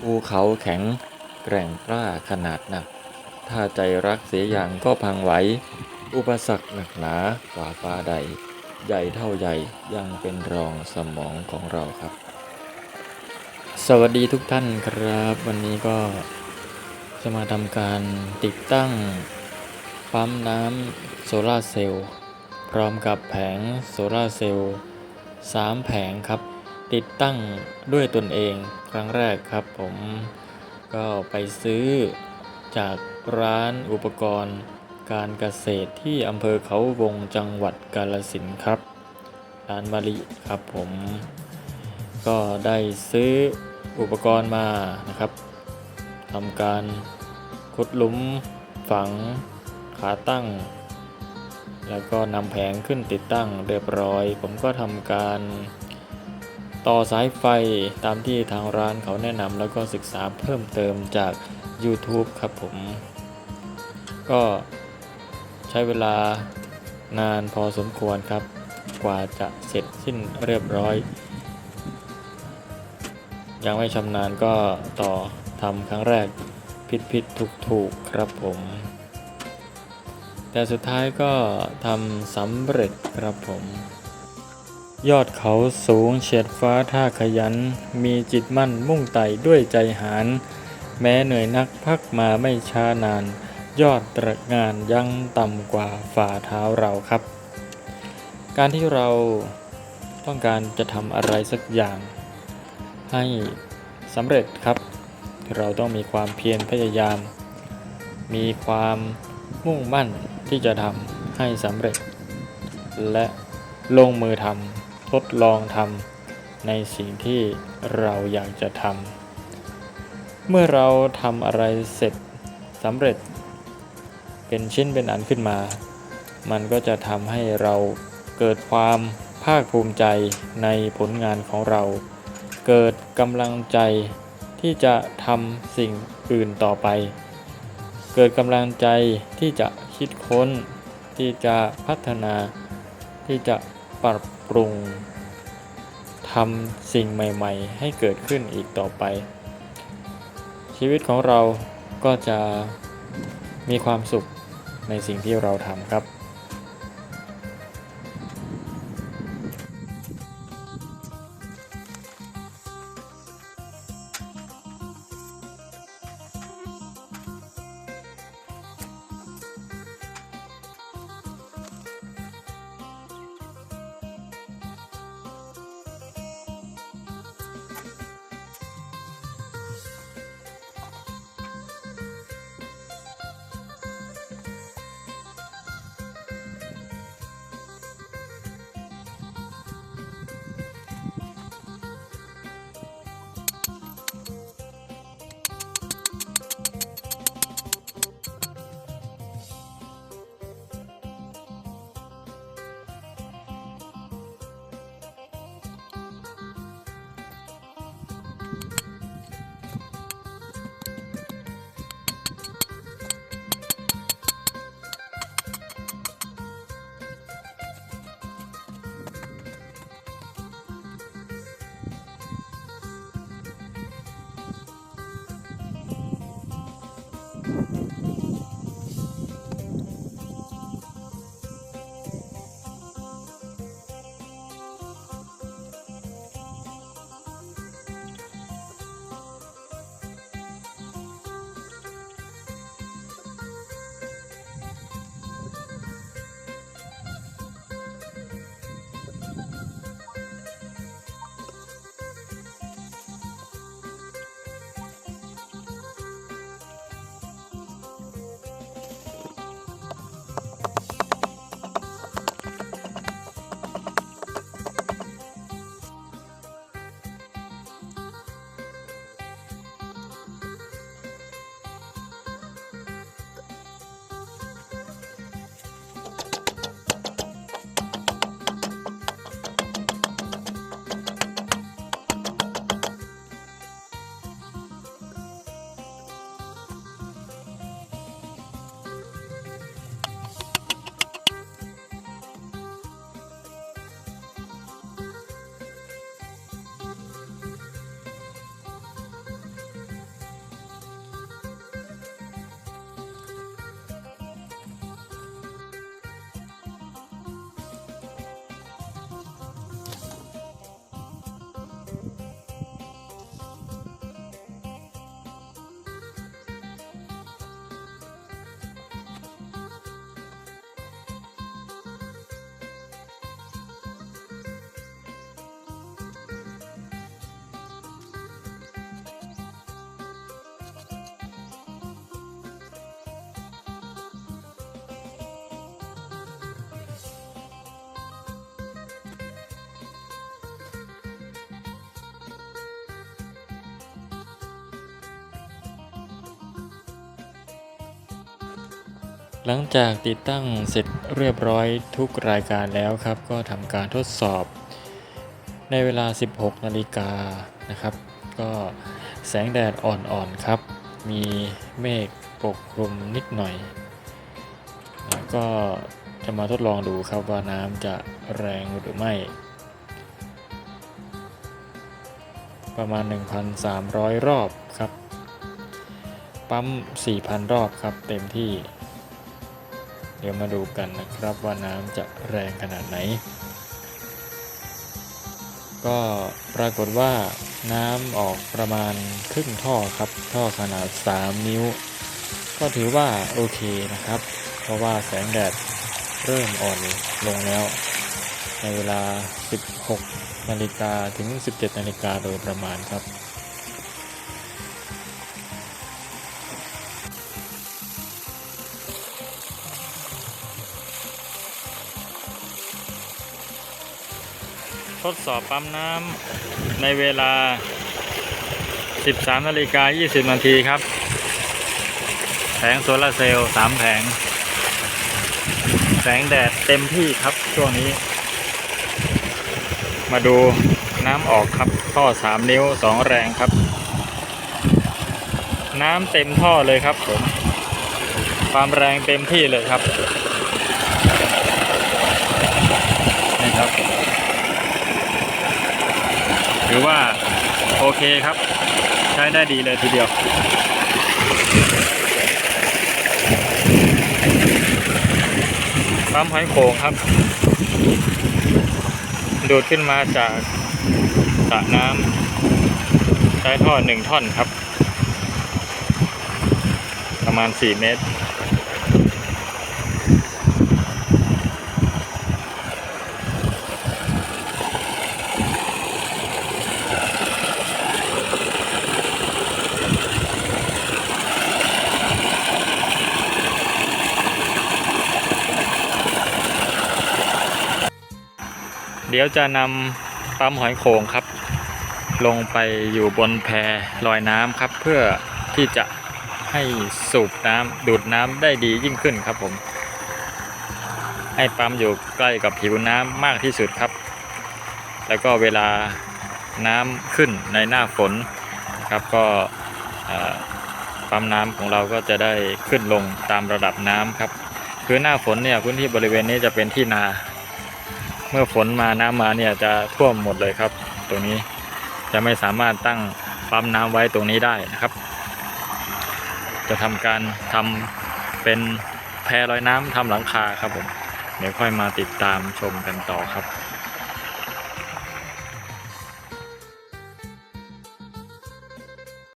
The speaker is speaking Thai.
ภูเขาแข็งแกร่งกล้าขนาดหนัก ถ้าใจรักเสียอย่างก็พังไหว อุปสรรคหนักหนากว่าฟ้าใด ใหญ่เท่าใหญ่ยังเป็นรองสมองของเราครับ สวัสดีทุกท่านครับ วันนี้ก็จะมาทำการติดตั้งปั๊มน้ำโซลาเซลล์พร้อมกับแผงโซลาเซลล์3แผงครับ ติดตั้งด้วยตนเองครั้งแรกครับผมก็ไปซื้อจากร้านอุปกรณ์การเกษตรที่อำเภอเขาวงจังหวัดกาลสินครับ ร้านมะลิครับผม ก็ได้ซื้ออุปกรณ์มานะครับทำการขุดหลุมฝังขาตั้ง แล้วก็นำแผงขึ้นติดตั้งเรียบร้อย ผมก็ทำการ ต่อสายไฟตามที่ทางร้านเขาแนะนำแล้วก็ศึกษาเพิ่มเติมจาก YouTube ครับผม ก็ใช้เวลานานพอสมควรครับ กว่าจะเสร็จสิ้นเรียบร้อย ยังไม่ชำนาญก็ต่อทำครั้งแรกผิดผิดถูกถูกครับผม แต่สุดท้ายก็ทำสำเร็จครับผม ยอดเขาสูงเฉียดฟ้าท่าขยัน มีจิตมั่นมุ่งไต่ด้วยใจหารแม้เหนื่อยนักพักมาไม่ช้านาน ยอดตระงานยังต่ำกว่าฝ่าเท้าเราครับ การที่เราต้องการจะทำอะไรสักอย่าง ให้สำเร็จครับ เราต้องมีความเพียรพยายาม มีความมุ่งมั่นที่จะทำให้สำเร็จ และลงมือทำ ทดลองทำในสิ่งที่เราอยากจะทำเมื่อเราทำอะไรเสร็จสำเร็จ เป็นชิ้นเป็นอันขึ้นมา มันก็จะทำให้เราเกิดความภาคภูมิใจในผลงานของเรา เกิดกำลังใจที่จะทำสิ่งอื่นต่อไป เกิดกำลังใจที่จะคิดค้น ที่จะพัฒนา ที่จะ ปรับปรุงทำสิ่งใหม่ๆ ให้เกิดขึ้นอีกต่อไป ชีวิตของเราก็จะมีความสุขในสิ่งที่เราทำครับ หลังจากติดตั้งเสร็จเรียบร้อยทุกรายการแล้วครับ ก็ทำการทดสอบ ในเวลา 16 นาฬิกานะครับ ก็แสงแดดอ่อนๆครับ มีเมฆปกคลุมนิดหน่อย แล้วก็จะมาทดลองดูครับว่าน้ำจะแรงหรือไม่ ประมาณ 1,300 รอบครับ ปั๊ม 4,000 รอบครับเต็มที่ เดี๋ยวมาดูกันนะครับว่าน้ำจะแรงขนาดไหน ก็ปรากฏว่าน้ำออกประมาณครึ่งท่อครับ ท่อขนาด 3 นิ้ว ก็ถือว่าโอเคนะครับ เพราะว่าแสงแดดเริ่มอ่อนลงแล้ว ในเวลา 16 นาฬิกาถึง 17 นาฬิกาโดยประมาณครับ ทดสอบปั๊มน้ำในเวลา 13นาฬิกา20นาทีครับ แผงโซลาร์เซลล์3แผง แสงแดดเต็มที่ครับช่วงนี้ มาดูน้ำออกครับท่อ 3 นิ้ว 2 แรงครับ น้ำเต็มท่อเลยครับผมความแรงเต็มที่เลยครับนี่ครับ ถือว่าโอเคครับ ใช้ได้ดีเลยทีเดียวปั๊มหอยโขงครับ ดูดขึ้นมาจากสระน้ำใช้ท่อหนึ่งท่อนครับ ประมาณ 4 เมตร เดี๋ยวจะนำปั๊มหอยโข่งครับ ลงไปอยู่บนแพลอยน้ำครับ เพื่อที่จะให้สูบน้ำดูดน้ำได้ดียิ่งขึ้นครับผม ให้ปั๊มอยู่ใกล้กับผิวน้ำมากที่สุดครับ แล้วก็เวลาน้ำขึ้นในหน้าฝนครับก็ปั๊มน้ำของเราก็จะได้ขึ้นลงตามระดับน้ำครับ คือหน้าฝนเนี่ยพื้นที่บริเวณนี้จะเป็นที่นา เมื่อฝนมาน้ำมาเนี่ยจะท่วมหมดเลยครับ ตรงนี้จะไม่สามารถตั้งปั๊มน้ำไว้ตรงนี้ได้นะครับ จะทำการทำเป็นแพรลอยน้ำทำหลังคาครับผมเดี๋ยวค่อยมาติดตามชมกันต่อครับ